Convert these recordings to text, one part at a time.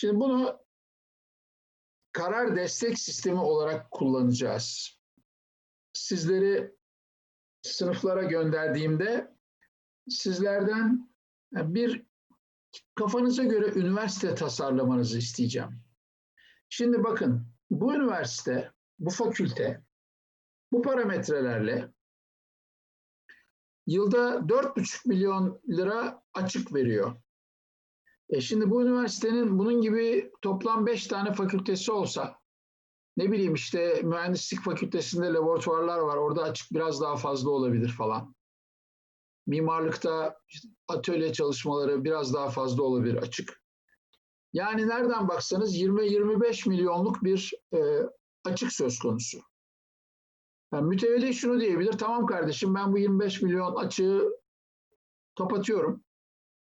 Şimdi bunu karar destek sistemi olarak kullanacağız. Sizleri sınıflara gönderdiğimde sizlerden bir kafanıza göre üniversite tasarlamanızı isteyeceğim. Şimdi bakın bu üniversite, bu fakülte bu parametrelerle yılda 4,5 milyon lira açık veriyor. E şimdi bu üniversitenin bunun gibi toplam 5 tane fakültesi olsa ne bileyim işte mühendislik fakültesinde laboratuvarlar var. Orada açık biraz daha fazla olabilir falan. Mimarlıkta atölye çalışmaları biraz daha fazla olabilir açık. Yani nereden baksanız 20-25 milyonluk bir e, açık söz konusu. Yani mütevelli şunu diyebilir, tamam kardeşim ben bu 25 milyon açığı kapatıyorum,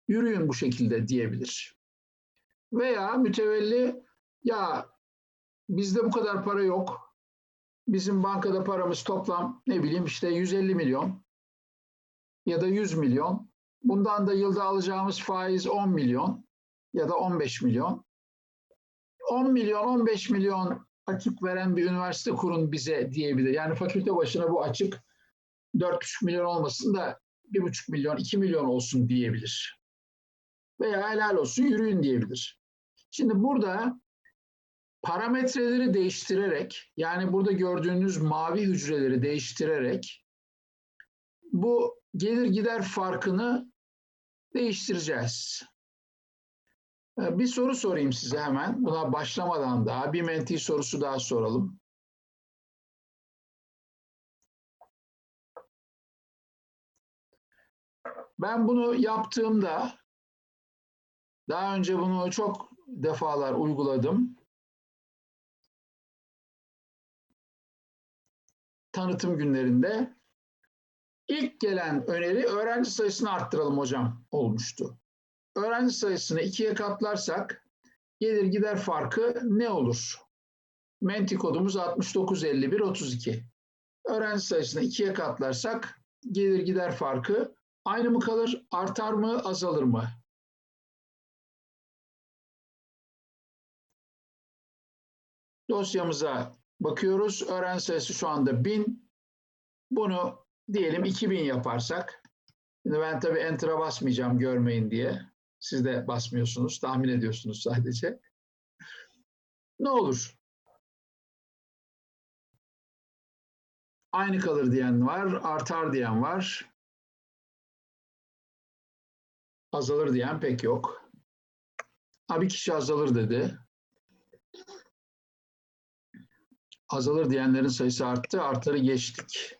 yürüyün bu şekilde diyebilir. Veya mütevelli, ya bizde bu kadar para yok, bizim bankada paramız toplam ne bileyim işte 150 milyon ya da 100 milyon, bundan da yılda alacağımız faiz 10 milyon ya da 15 milyon. 10 milyon, 15 milyon açık veren bir üniversite kurun bize diyebilir. Yani fakülte başına bu açık 4,5 milyon olmasın da 1,5 milyon, 2 milyon olsun diyebilir. Veya helal olsun yürüyün diyebilir. Şimdi burada parametreleri değiştirerek yani burada gördüğünüz mavi hücreleri değiştirerek bu gelir gider farkını değiştireceğiz. Bir soru sorayım size hemen. Buna başlamadan daha bir menti sorusu daha soralım. Ben bunu yaptığımda daha önce bunu çok defalar uyguladım. Tanıtım günlerinde ilk gelen öneri öğrenci sayısını arttıralım hocam olmuştu öğrenci sayısını ikiye katlarsak gelir gider farkı ne olur? Menti kodumuz 695132. Öğrenci sayısını ikiye katlarsak gelir gider farkı aynı mı kalır, artar mı, azalır mı? Dosyamıza bakıyoruz. Öğrenci sayısı şu anda 1000. Bunu diyelim 2000 yaparsak. Şimdi ben tabii enter'a basmayacağım görmeyin diye. Siz de basmıyorsunuz, tahmin ediyorsunuz sadece. Ne olur? Aynı kalır diyen var, artar diyen var. Azalır diyen pek yok. Ha bir kişi azalır dedi. Azalır diyenlerin sayısı arttı, artarı geçtik.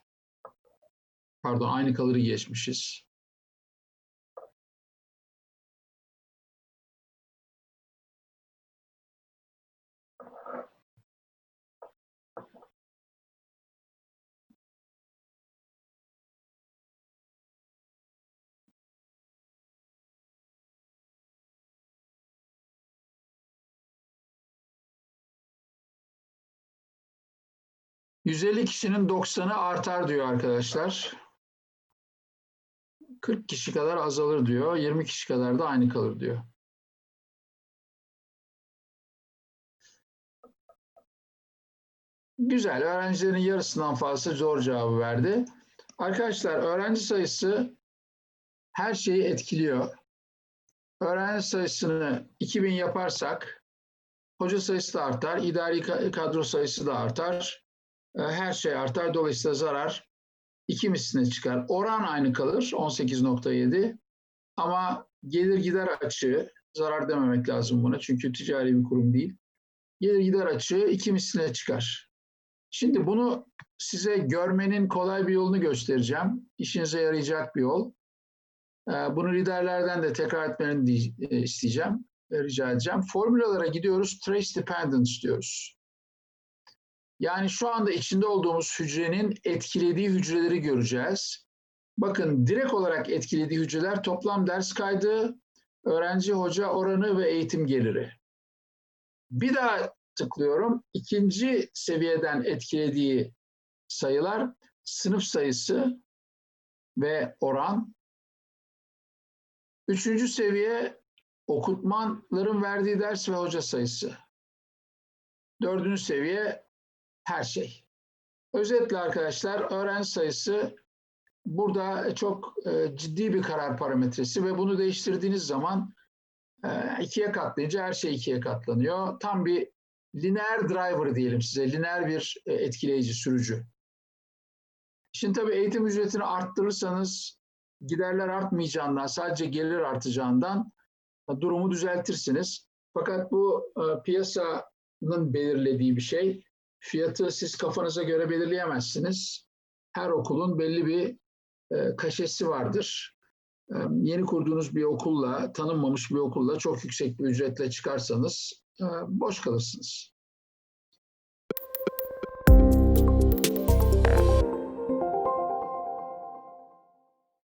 Pardon, aynı kalırı geçmişiz. 150 kişinin 90'ı artar diyor arkadaşlar. 40 kişi kadar azalır diyor. 20 kişi kadar da aynı kalır diyor. Güzel. Öğrencilerin yarısından fazla zor cevabı verdi. Arkadaşlar öğrenci sayısı her şeyi etkiliyor. Öğrenci sayısını 2000 yaparsak hoca sayısı da artar, idari kadro sayısı da artar. E, her şey artar. Dolayısıyla zarar iki misline çıkar. Oran aynı kalır 18.7 ama gelir gider açığı zarar dememek lazım buna çünkü ticari bir kurum değil. Gelir gider açığı iki misline çıkar. Şimdi bunu size görmenin kolay bir yolunu göstereceğim. İşinize yarayacak bir yol. E, bunu liderlerden de tekrar etmeni e, isteyeceğim, rica edeceğim. Formülalara gidiyoruz, trace dependence diyoruz. Yani şu anda içinde olduğumuz hücrenin etkilediği hücreleri göreceğiz. Bakın direkt olarak etkilediği hücreler toplam ders kaydı, öğrenci hoca oranı ve eğitim geliri. Bir daha tıklıyorum. İkinci seviyeden etkilediği sayılar sınıf sayısı ve oran. Üçüncü seviye okutmanların verdiği ders ve hoca sayısı. Dördüncü seviye her şey. Özetle arkadaşlar öğrenci sayısı burada çok e, ciddi bir karar parametresi ve bunu değiştirdiğiniz zaman e, ikiye katlayınca her şey ikiye katlanıyor. Tam bir lineer driver diyelim size, lineer bir e, etkileyici sürücü. Şimdi tabii eğitim ücretini arttırırsanız giderler artmayacağından, sadece gelir artacağından durumu düzeltirsiniz. Fakat bu piyasanın belirlediği bir şey. Fiyatı siz kafanıza göre belirleyemezsiniz. Her okulun belli bir e, kaşesi vardır. E, yeni kurduğunuz bir okulla, tanınmamış bir okulla çok yüksek bir ücretle çıkarsanız e, boş kalırsınız.